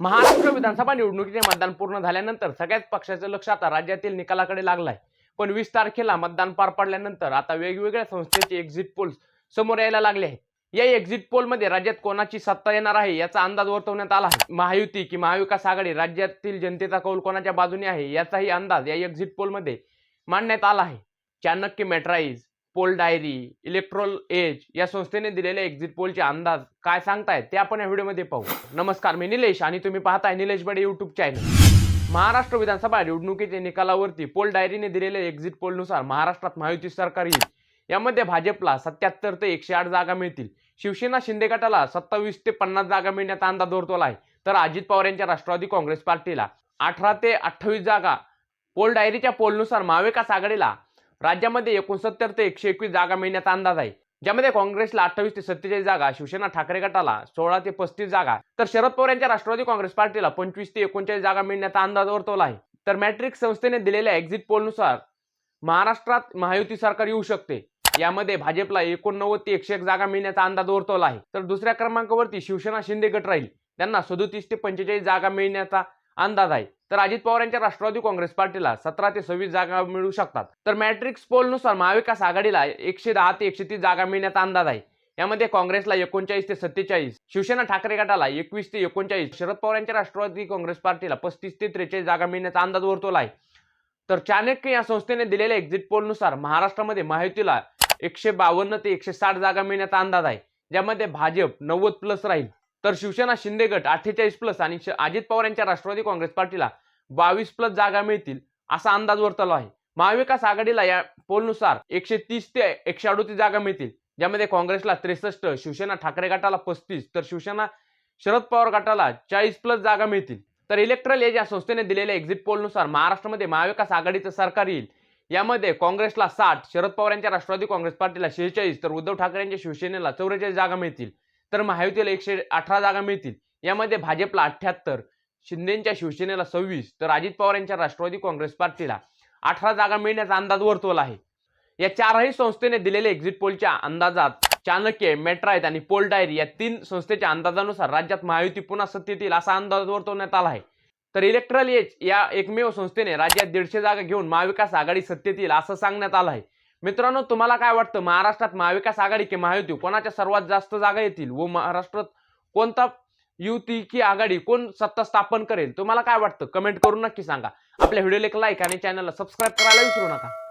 महाराष्ट्र विधानसभा निवडणुकीचे मतदान पूर्ण झाल्यानंतर सगळ्याच पक्षाचं लक्ष आता राज्यातील निकालाकडे लागलाय. पण वीस तारखेला मतदान पार पडल्यानंतर आता वेगवेगळ्या संस्थेचे एक्झिट पोल समोर यायला लागले आहेत. या एक्झिट पोलमध्ये राज्यात कोणाची सत्ता येणार आहे याचा अंदाज वर्तवण्यात आला आहे. महायुती की महाविकास आघाडी राज्यातील जनतेचा कौल कोणाच्या बाजूने आहे याचाही अंदाज या एक्झिट पोलमध्ये मांडण्यात आला आहे. Chanakya Matrize poll diary electoral edge या संस्थेने दिलेले एक्झिट पोलचे अंदाज काय सांगतायत ते आपण या व्हिडिओमध्ये पाहू. नमस्कार मी निलेश आणि तुम्ही पाहताय निलेश बडे युट्यूब चॅनल महाराष्ट्र विधानसभा निवडणुकीच्या निकालावरती पोल डायरीने दिलेल्या एक्झिट पोलनुसार महाराष्ट्रात महायुती सरकार येईल. यामध्ये भाजपला सत्याहत्तर ते एकशे आठ जागा मिळतील. शिवसेना शिंदे गटाला सत्तावीस ते पन्नास जागा मिळण्याचा अंदाज वर्तवला आहे. तर अजित पवार यांच्या राष्ट्रवादी काँग्रेस पार्टीला अठरा ते अठ्ठावीस जागा. पोल डायरीच्या पोलनुसार महाविकास आघाडीला राज्यामध्ये एकोणसत्तर ते एकशे एकवीस जागा मिळण्याचा अंदाज आहे. ज्यामध्ये काँग्रेसला अठ्ठावीस ते सत्तेचाळीस जागा शिवसेना ठाकरे गटाला सोळा ते पस्तीस जागा तर शरद पवार यांच्या राष्ट्रवादी काँग्रेस पार्टीला पंचवीस ते एकोणचाळीस जागा मिळण्याचा अंदाज वर्तवला आहे. तर मॅट्रिक्स संस्थेने दिलेल्या एक्झिट पोलनुसार महाराष्ट्रात महायुती सरकार येऊ शकते. यामध्ये भाजपला एकोणनव्वद ते एकशे एक जागा मिळण्याचा अंदाज वर्तवला आहे. तर दुसऱ्या क्रमांकावरती शिवसेना शिंदे गट राहील. त्यांना सदोतीस ते पंचेचाळीस जागा मिळण्याचा अंदाज आहे. तर अजित पवार यांच्या राष्ट्रवादी काँग्रेस पार्टीला सतरा ते सव्वीस जागा मिळू शकतात. तर मॅट्रिक्स पोलनुसार महाविकास आघाडीला एकशे दहा ते एकशे तीस जागा मिळण्याचा अंदाज आहे. यामध्ये काँग्रेसला एकोणचाळीस ते सत्तेचाळीस शिवसेना ठाकरे गटाला एकवीस ते एकोणचाळीस शरद पवार यांच्या राष्ट्रवादी काँग्रेस पार्टीला पस्तीस ते त्रेचाळीस जागा मिळण्याचा अंदाज वर्तवला आहे. तर चाणक्य या संस्थेने दिलेल्या एक्झिट पोलनुसार महाराष्ट्रामध्ये महायुतीला एकशे बावन्न ते एकशे साठ जागा मिळण्याचा अंदाज आहे. ज्यामध्ये भाजप नव्वद प्लस राहील. तर शिवसेना शिंदे गट अठ्ठेचाळीस प्लस आणि श- अजित पवार यांच्या राष्ट्रवादी काँग्रेस पार्टीला बावीस प्लस जागा मिळतील असा अंदाज वर्तवला आहे. महाविकास आघाडीला या पोलनुसार एकशे तीस ते एकशे अडोतीस जागा मिळतील ज्यामध्ये काँग्रेसला त्रेसष्ट शिवसेना ठाकरे गटाला पस्तीस तर शिवसेना शरद पवार गटाला चाळीस प्लस जागा मिळतील. तर इलेक्ट्रल एज या संस्थेने दिलेल्या एक्झिट पोलनुसार महाराष्ट्रामध्ये महाविकास आघाडीचं सरकार येईल. यामध्ये काँग्रेसला साठ शरद पवार यांच्या राष्ट्रवादी काँग्रेस पार्टीला शेहेचाळीस तर उद्धव ठाकरे यांच्या शिवसेनेला चौवेचाळीस जागा मिळतील. तर महायुतीला एकशे अठरा जागा मिळतील. यामध्ये भाजपला अठ्ठ्याहत्तर शिंदेच्या शिवसेनेला सव्वीस तर अजित पवार यांच्या राष्ट्रवादी काँग्रेस पार्टीला अठरा जागा मिळण्याचा अंदाज वर्तवला आहे. या चारही संस्थेने दिलेल्या एक्झिट पोलच्या अंदाजात चाणक्य मेट्रायत आणि पोल डायरी या तीन संस्थेच्या अंदाजानुसार राज्यात महायुती पुन्हा सत्तेत येईल असा अंदाज वर्तवण्यात आला आहे. तर इलेक्ट्रल एज या एकमेव संस्थेने राज्यात दीडशे जागा घेऊन महाविकास आघाडी सत्तेत येईल असं सांगण्यात आलं आहे. मित्रांनो तुम्हाला काय वाटतं? महाराष्ट्रात महाविकास आघाडी की महायुती? कोणाच्या सर्वात जास्त जागा येतील? व महाराष्ट्रात कोणता युती की आघाडी कोण सत्ता स्थापन करेल? तुम्हाला काय वाटतं? कमेंट करून नक्की सांगा. आपल्या व्हिडिओला एक लाईक आणि चॅनलला सबस्क्राईब करायला विसरू नका.